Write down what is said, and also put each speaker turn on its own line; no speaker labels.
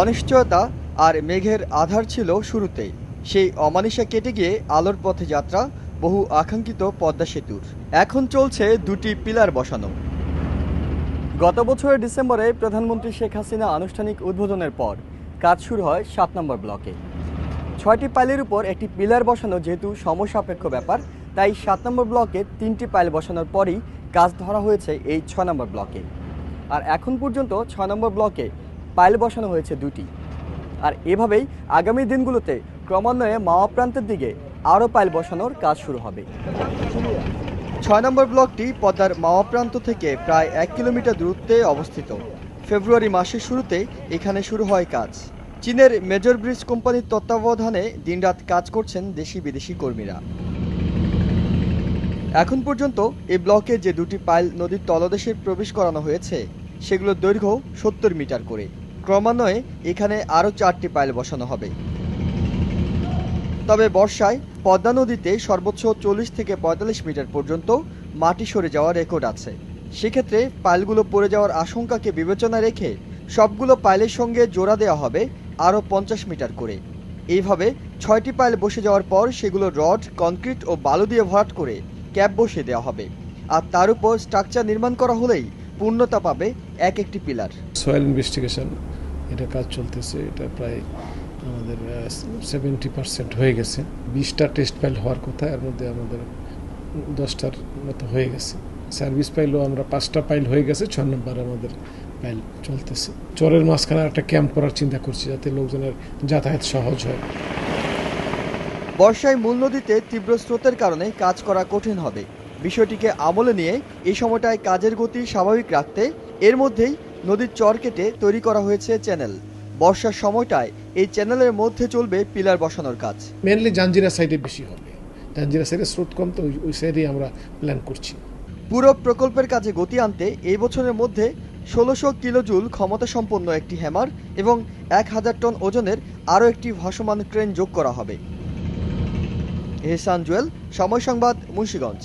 অনিশ্চয়তা আর মেঘের আধার ছিল শুরুতেই। সেই অমানিসা কেটে গিয়ে আলোর পথে যাত্রা, বহু আকাঙ্ক্ষিত পদ্মা সেতুর। এখন চলছে দুটি পিলার বসানো। গত বছরের ডিসেম্বরে প্রধানমন্ত্রী শেখ হাসিনা আনুষ্ঠানিক উদ্বোধনের পর কাজ শুরু হয় সাত নম্বর ব্লকে। ছয়টি পাইলের উপর একটি পিলার বসানো যেহেতু সমসাপেক্ষ ব্যাপার, তাই সাত নম্বর ব্লকে তিনটি পাইল বসানোর পরই কাজ ধরা হয়েছে এই ছয় নম্বর ব্লকে। আর এখন পর্যন্ত ছয় নম্বর ব্লকে পাইল বসানো হয়েছে দুটি আর এভাবেই আগামী দিনগুলোতে ক্রমান্বয়ে মাওয়া প্রান্তের দিকে আরও পাইল বসানোর কাজ শুরু হবে। ছয় নম্বর ব্লকটি পদ্মার মাওয়া প্রান্ত থেকে প্রায় এক কিলোমিটার দূরত্বে অবস্থিত। ফেব্রুয়ারি মাসের শুরুতে এখানে শুরু হয় কাজ। চীনের মেজর ব্রিজ কোম্পানির তত্ত্বাবধানে দিনরাত কাজ করছেন দেশি বিদেশি কর্মীরা। এখন পর্যন্ত এই ব্লকে যে দুটি পাইল নদীর তলদেশে প্রবেশ করানো হয়েছে, সেগুলোর দৈর্ঘ্য সত্তর মিটার করে। ক্রমান্বয়ে এখানে আরও চারটি পাইল বসানো হবে। তবে বর্ষায় পদ্মা নদীতে সর্বোচ্চ চল্লিশ থেকে পঁয়তাল্লিশ মিটার পর্যন্ত মাটি সরে যাওয়ার রেকর্ড আছে। সেক্ষেত্রে পাইলগুলো পড়ে যাওয়ার আশঙ্কাকে বিবেচনা রেখে সবগুলো পাইলের সঙ্গে জোড়া দেওয়া হবে আরও পঞ্চাশ মিটার করে। এইভাবে ছয়টি পাইল বসে যাওয়ার পর সেগুলো রড কনক্রিট ও বালু দিয়ে ভরাট করে ক্যাপ বসিয়ে দেওয়া হবে। আর তার উপর স্ট্রাকচার নির্মাণ করা হলেই পূর্ণতা পাবে এক একটি পিলার।
সয়েল ইনভেস্টিগেশন এটা কাজ চলতেছে, এটা প্রায় আমাদের সেভেন্টি পার্সেন্ট হয়ে গেছে। বিশটা টেস্ট ফাইল হওয়ার কথা, এর মধ্যে আমাদের দশটার মতো হয়ে গেছে। সার্ভিস পাইলও আমরা পাঁচটা পাইল হয়ে গেছে, ছ নম্বর আমাদের পাইল চলতেছে। চরের মাঝখানে একটা ক্যাম্প করার চিন্তা করছি, যাতে লোকজনের যাতায়াত সহজ হয়।
বর্ষায় মূল নদীতে তীব্র স্রোতের কারণে কাজ করা কঠিন হবে। বিষয়টিকে আমলে নিয়ে এই সময়টায় কাজের গতি স্বাভাবিক রাখতে এর মধ্যেই নদীর চর কেটে তৈরি করা হয়েছে চ্যানেল। বর্ষার সময়টায় এই চ্যানেলের মধ্যে চলবে পিলার বসানোর কাজ।
মেনলি জাঞ্জিরা সাইডে বেশি হবে। জাঞ্জিরা সাইডে স্রোত কম তো ওই- সাইডেই আমরা প্ল্যান করছি।
পুরো প্রকল্পের কাজে গতি আনতে এই বছরের মধ্যে ষোলোশো কিলোজুল ক্ষমতা সম্পন্ন একটি হ্যামার এবং এক হাজার টন ওজনের আরও একটি ভাসমান ক্রেন যোগ করা হবে। এহসান জুয়েল সময় সংবাদ মুন্সিগঞ্জ।